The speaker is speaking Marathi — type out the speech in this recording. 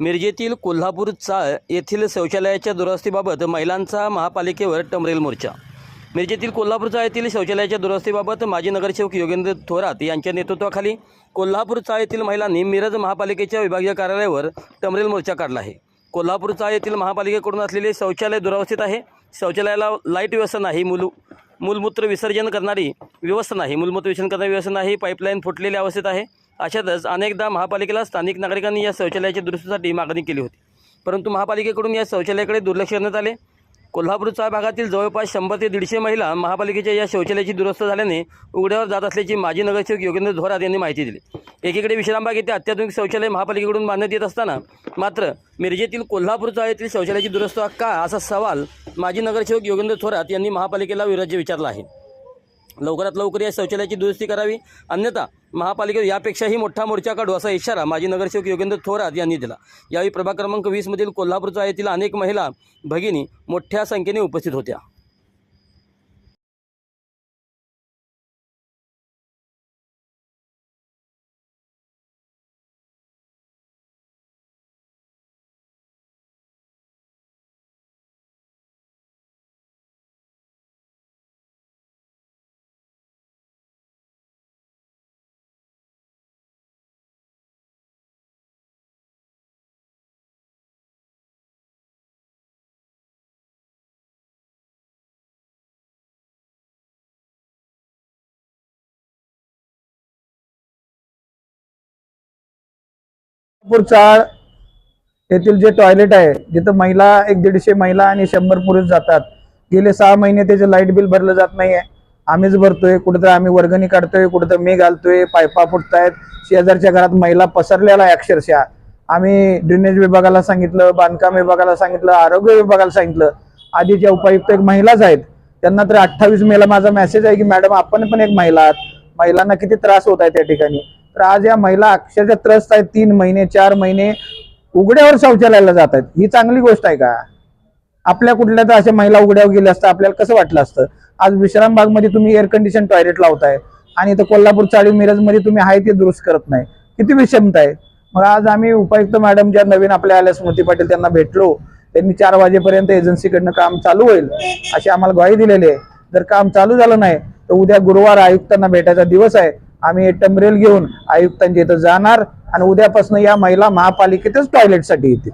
मिरजेतील कोल्हापूर चाळ येथील शौचालयाच्या दुरुस्तीबाबत महिलांचा महापालिकेवर टमरेल मोर्चा. मिरजेतील कोल्हापूर चाळ येथील शौचालयाच्या दुरुस्तीबाबत माजी नगरसेवक योगेंद्र थोरात यांच्या नेतृत्वाखाली कोल्हापूर चाळ येथील महिलांनी मिरज महापालिकेच्या विभागीय कार्यालयावर टमरेल मोर्चा काढला आहे. कोल्हापूर चाळ येथील महापालिकेकडून असलेले शौचालय दुरावस्थित आहे. शौचालयाला लाइट व्यवस्था नाही मुलू मूलमूत्र विसर्जन करणारी व्यवस्था नाही. मूलमूत्र विसर्जन करणारी व्यवस्था नाही. पाईपलाईन फुटलेल्या अवस्थेत आहे. अशातच अनेकदा महापालिकेला स्थानिक नागरिकांनी या शौचालयाच्या दुरुस्तीसाठी मागणी केली होती. परंतु महापालिकेकडून या शौचालयाकडे दुर्लक्ष करण्यात आले. कोल्हापूर भागातील जवळपास शंभर ते दीडशे महिला महापालिकेच्या या शौचालयाची दुरुस्त झाल्याने उघड्यावर जात असल्याची माजी नगरसेवक योगेंद्र धोरात यांनी माहिती दिली. एकीकडे विश्रामबाग येथे अत्याधुनिक शौचालय महापालिकेकडून बांधण्यात येत असताना मात्र मिरजेतील कोल्हापूरचा येथील शौचालयाची दुरुस्त का असा सवाल माजी नगरसेवक योगेंद्र थोरात यांनी महापालिकेला विरोध विचारला आहे. लवकरात लवकर या शौचालयाची दुरुस्ती करावी. अन्यथा महापालिकेवर यापेक्षाही मोठा मोर्चा काढू असा इशारा माजी नगरसेवक योगेंद्र थोरात यांनी दिला. यावेळी प्रभाग क्रमांक वीसमधील कोल्हापूरचा येथील अनेक महिला भगिनी मोठ्या संख्येने उपस्थित होत्या. चाळ येथील जे टॉयलेट आहे जिथं महिला एक दीडशे महिला आणि शंभर पुरुष जातात. गेले सहा महिने त्याचे लाइट बिल भरलं जात नाहीये. आम्हीच भरतोय कुठेतरी आम्ही वर्गणी काढतोय कुठेतरी मी घालतोय पायपा फुटतायत. शेजारच्या घरात महिला पसरलेला आहे अक्षरशः. आम्ही ड्रेनेज विभागाला सांगितलं बांधकाम विभागाला सांगितलं आरोग्य विभागाला सांगितलं. आधीच्या उपायुक्त एक महिलाच आहेत. त्यांना तर अठ्ठावीस मेला माझा मेसेज आहे की मॅडम आपण पण एक महिला आहात. महिलांना किती त्रास होत आहे त्या ठिकाणी? तर आज या महिला अक्षरशः त्रस्त आहेत. तीन महिने चार महिने उघड्यावर शौचालयाला जात आहेत. ही चांगली गोष्ट आहे का? आपल्या कुठल्या तर अशा महिला उघड्यावर गेल्या असतं आपल्याला कसं वाटलं असतं? आज विश्रामबागमध्ये तुम्ही एअर कंडिशन टॉयलेट लावताय आणि इथं कोल्हापूर चाळी मिरजमध्ये तुम्ही आहे ते दुरुस्त करत नाही. किती विषमता आहे. मग आज आम्ही उपायुक्त मॅडम ज्या नवीन आपल्या आल्या स्मृती पाटील त्यांना भेटलो. त्यांनी चार वाजेपर्यंत एजन्सीकडनं काम चालू होईल अशी आम्हाला ग्वाही दिलेली आहे. जर काम चालू झालं नाही तर उद्या गुरुवार आयुक्तांना भेटायचा दिवस आहे. आम्ही टमरेल घेऊन आयुक्तांच्या इथं जाणार आणि उद्यापासून या महिला महापालिकेतच टॉयलेटसाठी येतील.